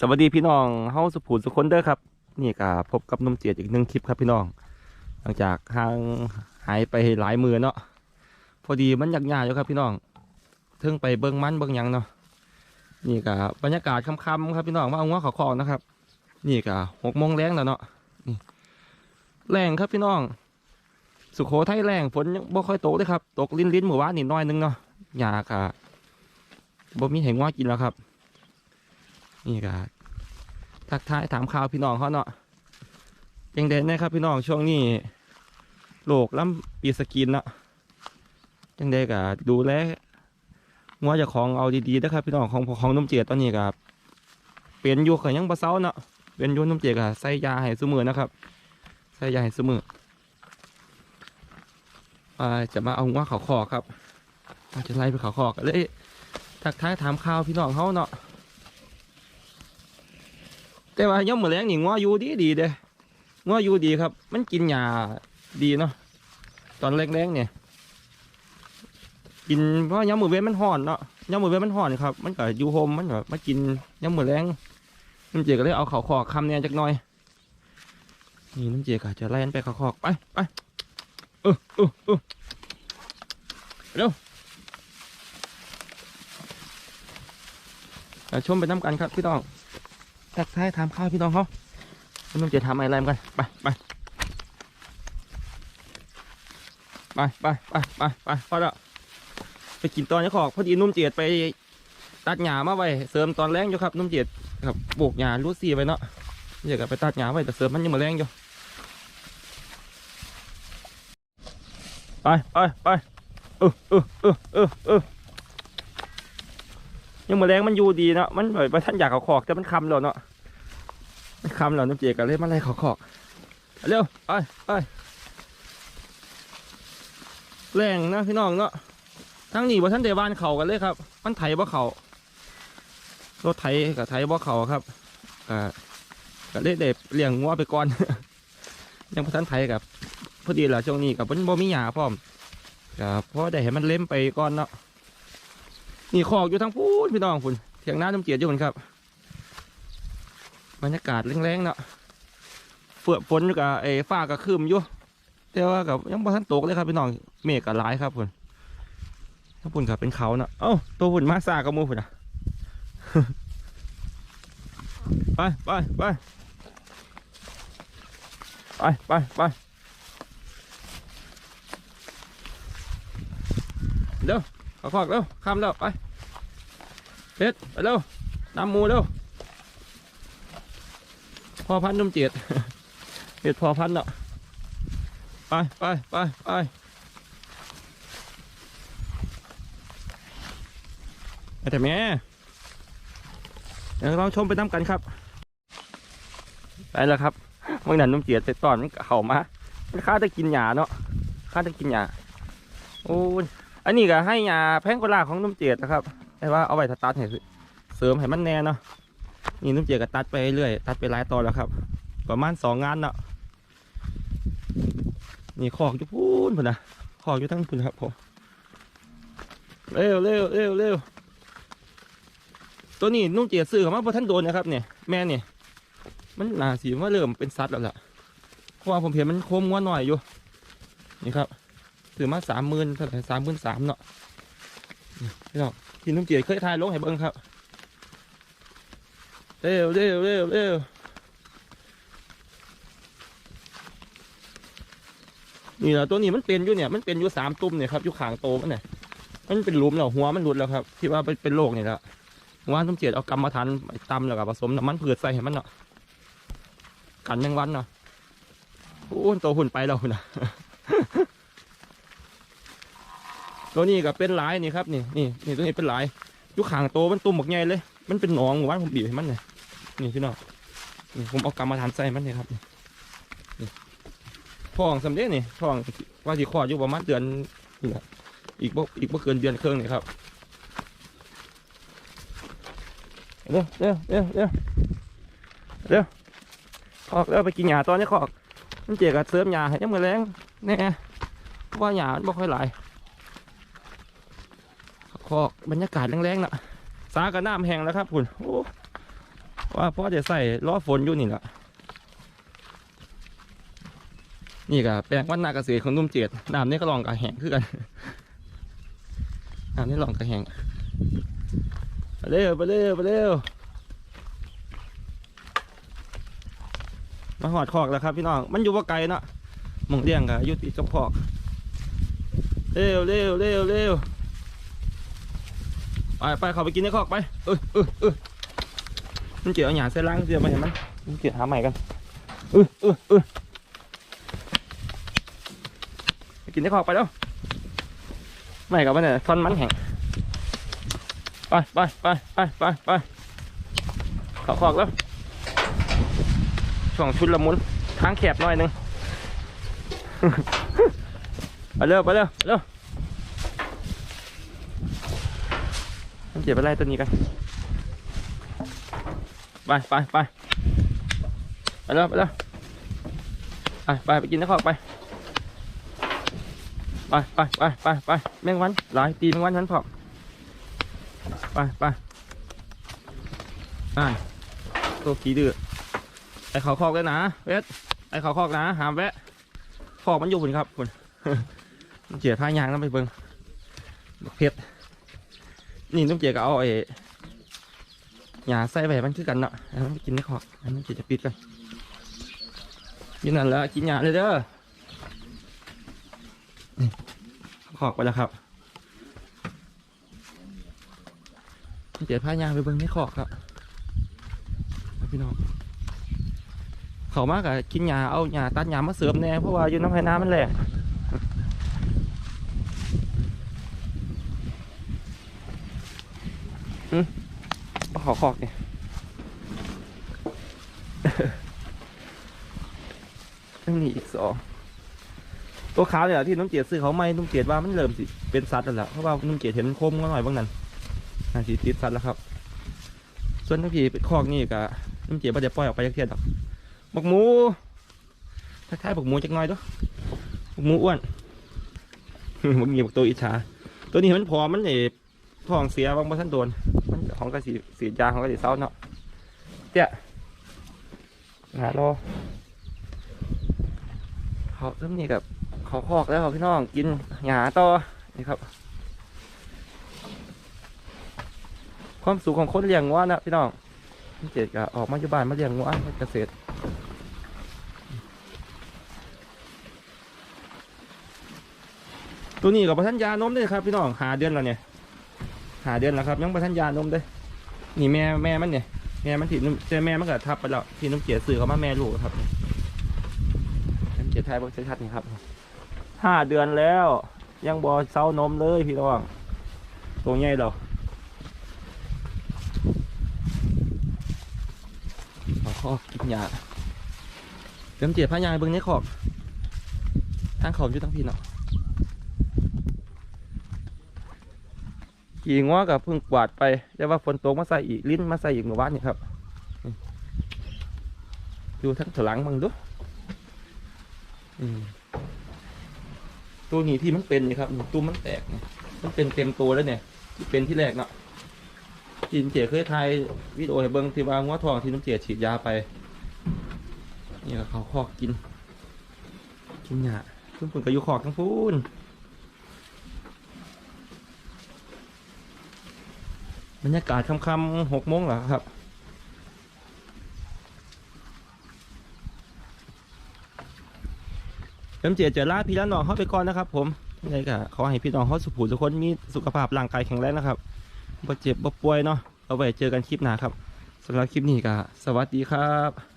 สวัสดีพี่น้องเฮาสุภูสุคนเด้อครับ นี่ก็พบกับนมเจียดอีกหนึ่งคลิปครับพี่น้อง หลังจากห่างหายไปหลายมือเนาะพอดีมันยากๆอยู่ครับพี่น้องเทิงไปเบิ้งมันเบิ้งยังเนาะนี่ก็บรรยากาศค่ำๆครับพี่น้องมาเอางัวเขาคอนะครับ นี่ก็หกโมงแรงแล้วเนาะนี่แรงครับพี่น้อง สุโขทัยแรงฝนยังบ่ค่อยตกเลยครับ ตกลิ้นลิ้นๆหมู่บ้านนิดน้อยนึงเนาะหญ้าก็บ่มีให้งัวกินแล้วครับ นี่ก็ทักทายถามข่าวพี่น้องเขาเนาะยังเด่นนะครับพี่น้องช่วงนี้โรคล้ำปีสกินเนาะยังได้ก็ดูแลงัวจะของเอาดีๆนะครับพี่น้องของของนุ่มเจียตอนนี้ก็เป็นอยู่ก็ยังบ่เซาเนาะเป็นอยู่นุ่มเจียก็ใส่ยาให้ซุมือนะครับ ใส่ยาให้ซุมืออาจะมาเอางัวเขาคอครับอาจจะไล่ไปเขาคอกันเลยทักทายถามข่าวพี่น้องเขาเนาะ แต่ว่าย่อมมือแรงนี่งัวอยู่ดีดีเด้งัวอยู่ดีครับ มันกินหญ้าดีเนาะตอนแรกๆเนี่ยกินเพราะย่อมมือเว้นมันห่อนเนาะย่อมมือเว้นมันห่อนครับ มันก็อยู่โฮมมันก็มากินย่อมมือแรงน้ำเจียก็เลยเอาเขาคอกคำเนี่ยจักหน่อยนี่น้ำเจียก็จะไล่นไปเขาคอกไปไปเออเออเออเร็วชมไปน้ำกันครับพี่น้อง ทักทายถามข้าวพี่น้องเขาพี่น้องจะทำอะไรกันไปไปไปไปไปไปไปพอแล้วไปกินตอนนี้ขอกพอดีนุ่มเจียดไปตัดหญ้ามาไว้เสริมตอนแรงอยู่ครับนุ่มเจียดครับปลูกหญ้ารูดซีไว้เนาะเดี๋ยวก็ไปตัดหญ้าไว้แต่เสริมมันยังมาแรงอยู่ไปไปไปเออเออเออเออ ยังมือแรงมันอยู่ดีเนาะมันแบบท่านอยากเขาขอกแต่มันคำแล้วเนาะมันคำแล้วน้ำเจียกันเลยมันไล่เขาขอกเร็วไปไปแรงนะพี่น้องเนาะทั้งนี้ว่ท่านเดวานเขากันเลยครับ มันไถบ่เขารถไถกับไถบ่เขาครับอ่าก็เลยเด็บเลี้ยงงัวไปก่อน ยังพอท่านไถกับพอดีแหละช่วงนี้กับมันบ่มีหยาพร้อมกับเพราะได้เห็นมันเล้มไปก่อนเนาะ นี่ขอกอยู่ทั้งพูนพี่น้องคุณเถียงหน้าน้ำเจียดอยู่คุณครับบรรยากาศแรงๆเนาะเฟื่อฝนอยู่กับไอ้ฟ้ากับคืมอยู่แต่ว่ากับยังบ่ทันตกเลยครับพี่น้องเมฆกับหลายครับคุณถ้าปุ่นครับเป็นเขาเนาะเอ้าตัวปุ่นมาซากับหมูปุ่นอะไปไปไปไปไปไปเดี๋ยว ขอขอกเร็วข้ามแล้วไปเพชรไปเร็วนำมูเร็วพอพันนุ่มเจียดเห็ดพอพันเนาะไปไปไปไปแต่แม่เดี๋ยวเราชมไปน้ำกันครับไปแล้วครับเมื่อนั้นนุ่มเจียดไปตอนมันเข่ามามันข้าจะกินหญ้าเนาะข้าจะกินหญ้าโอ้ย อันนี้ก็ให้หญ้าแพงกลาของนุ่มเจียดนะครับแต่ว่าเอาไว้ถ้าตัดให้เสริมให้มันแน่เนาะนี่นุ่มเจียก็ตัดไปเรื่อยตัดไปหลายตอนแล้วครับ ประมาณสองงานเนาะนี่ขอกอยู่พูนพุ่นนะขอกอยู่ทั้งพุ่นครับผมเร็วเร็วเร็วเร็วตัวนี้นุ่มเจียซื้อเขามาพอท่านโดนนะครับเนี่ยแม่เนี่ยมันน่าสีว่าเริ่มเป็นสัตว์แล้วล่ะเพราะว่าผมเห็นมันโคมงัวหน่อยอยู่นี่ครับ ซื้อมาสามหมื่นเท่าไหร่สามหมื่นสามเนาะนี่พี่น้องพี่นุ่มเจียเคยถ่ายลงให้เบิ่งครับเร็วเร็วเร็วเร็วนี่แหละตัวนี้มันเป็นอยู่เนี่ยมันเป็นอยู่สามตุ่มเนี่ยครับอยู่ขางโตมันเนี่ยมันเป็นหลุมแล้วหัวมันหลุดแล้วครับ ที่ว่าเป็นเป็นโรคเนี่แหละว่านุ่มเจียเอากรรมฐานตำแล้วก็ผสมน้ำมันพืชใส่ให้มันเนาะกันแมงวันเนาะโอ้ยโตหุ่นไปแล้วหุ่นนะ ตัวนี้ก็เป็นหลายนี่ครับนี่นี่นี่ตัวนี้เป็นหลายยุขางโตมันตุ่มหมกใหญ่เลย มันเป็นหนองหมู่บ้านผมบีบให้มันเนี่ยนี่พี่น้องนี่ผมเอากำมาทานใส่มันเนี่ยครับนี่นี่องสำเร็จนี่ทองว่าที่คลอดอยู่ประมาณเดือนนี่แหละอีกบ่อีกบ่เกินเดือนครึ่งนี่ครับเร็วเร็วเร็วเร็วเร็วคอกเร็วไปกินหญ้าตอนนี้คอกมันเจ๊กับเสริมหญ้าให้ยังมือแรงแน่เพราะว่าหญ้ามันบ่ค่อยหลาย คอกบรรยากาศแรงๆนะสากับน้ำแห้งแล้วครับคุณว่าพ่อจะใส่ล้อฝนอยู่นี่แหละนี่ก็แปลงวันนากเกษตรของนุ่มเจ็ดน้ำนี่ก็ลองกับแห้งคือกันน้ำนี่ลองกับแห้งไปเร็วไปเร็วไปเร็วมาหอดคอกแล้วครับพี่น้อง มันอยู่ว่าไกลเนาะมองเลี้ยงก็อยู่ติดกับคอก เร็วเร็วเร็วเร็ว ไปไปเขาไปกินในคอกไปเออเออเออมันเกี่ยวเอาหยาเส้นล่างเสียมาเห็นมันมันเกี่ยวหาใหม่กันเออเออเออไปกินในคอกไปแล้วใหม่กับมันเนี่ยท่อนมันแห้งไปไปไปไปไปไปเขาคอกแล้วช่วงชุดละมุนทางแคบหน่อยหนึง ไปเร็วไปเร็วเร็ว มันเจ็บอะไรตัวนี้กัน ไปไปไปไปเร็วไปเร็วไปไปไปกินน้ำขอกไป ไปไปไปไปไปแมงวันหลายตีแมงวันนั้นพอไปไปอ่าตัวขี้ดื้อไอเขาคอกเลยนะเวทไอเขาคอกนะหามแวะคอกมันอยู่คุณครับคุณเจียผ้ายางต้องไปเบิ่งเพชร นี่ต้องเจียก็เอาไอ้หยาใส่ไปให้มันคือกันเนาะแล้วมันกินได้ขอกอันนี้เจียจะปิดกันกินนั่นแหละกินหยาเลยเด้อนี่ขอกไปแล้วครับเจียผ้ายางไปเบิ่งไม่ขอกครับพี่น้องเขามากอะกินหยาเอาหยาตัดหยามาเสริมแน่เพราะว่าอยู่น้ำไผ่น้ำมันแหล กขอขอกเนี่ยยังมีอีกสองตัวขาวเนี่ยที่น้องเจียดซื้อเขาไม่น้องเจียดว่ามันเริ่มสิเป็นสัตว์แล้วล่ะเพราะว่าน้องเจียดเห็นคมก็หน่อยบ้างนั้นน่าสิติดสัตว์แล้วครับ ส่วนทั้งพี่เป็นคอกนี่กะน้องเจียดไ่ได้ปล่อยออกไปยักเทียดหรอกบกหมูทักทายบกหมูจักหน่อยด้วยบกหมูอ้วนบักมีบกตัวอิจฉาตัวนี้มันพอมันเอท้องเสียบางบ่ท่านโดน ของกระสีสียาของกระสีเศร้าเนาะเจ้าหาโลเขาเริ่มนี่กับเขาคอกแล้วพี่น้องกินหยาต่อนี่ครับ ความสุขของคนเลี้ยงวัวนะพี่น้องพี่เจดก็ออกมาอยู่บ้านมาเลี้ยงวัวเกษตรตัวนี้กับประทันยานมด้วยครับพี่น้องหาเดือนแล้วเนี่ย หาเดือนแล้วครับ ยังประทันยานมเด้อนี่แม่แม่มันเนี่ยแม่มันถีนุ่มเจอแม่มันก็ทับไปแล้วที่นุ่มเกียสื่อเขามาแม่ลูกครับนุ่มเกียไทยบอกชัดๆนี่ครับห้าเดือนแล้ว ยังบอเซานมเลยพี่น้องตัวใหญ่เราขอขอกกินยาเติมเจียพายายเบิ้งในขอบทางขอบอยู่ทั้งพี่เนาะ ขี่ง้อกับพิ่งกวาดไปแต่ว่าฝนตกมาใส่อีกลิ้นมาใส่อีกเมื่อวานนี่ครับ ดูทั้งถลังมึงดูตัวนี้ที่มันเป็นนี่ครับตัวมันแตกมันเป็นเต็มตัวแล้วเนี่ย ที่เป็นที่แรกเนาะจีนเจียเคยถ่ายวิดีโอให้เบิ้งที่ว่าง้อทองที่น้ำเจียฉีดยาไป นี่ก็เขาคอกกินกินหยาเพิ่งผลกระยุคอกทั้งพูน บรรยากาศค่ำๆหกโมงเหรอครับ เอ็มเจเจอลาพี่แล้วน้องเข้าไปก่อนนะครับ ผมนี่ก็ขอให้พี่น้องเขาสุขูทุกคนมีสุขภาพร่างกายแข็งแรงนะครับบ่เจ็บบ่ป่วยเนาะเอาไว้เจอกันคลิปหน้าครับสำหรับคลิปนี้ก็สวัสดีครับ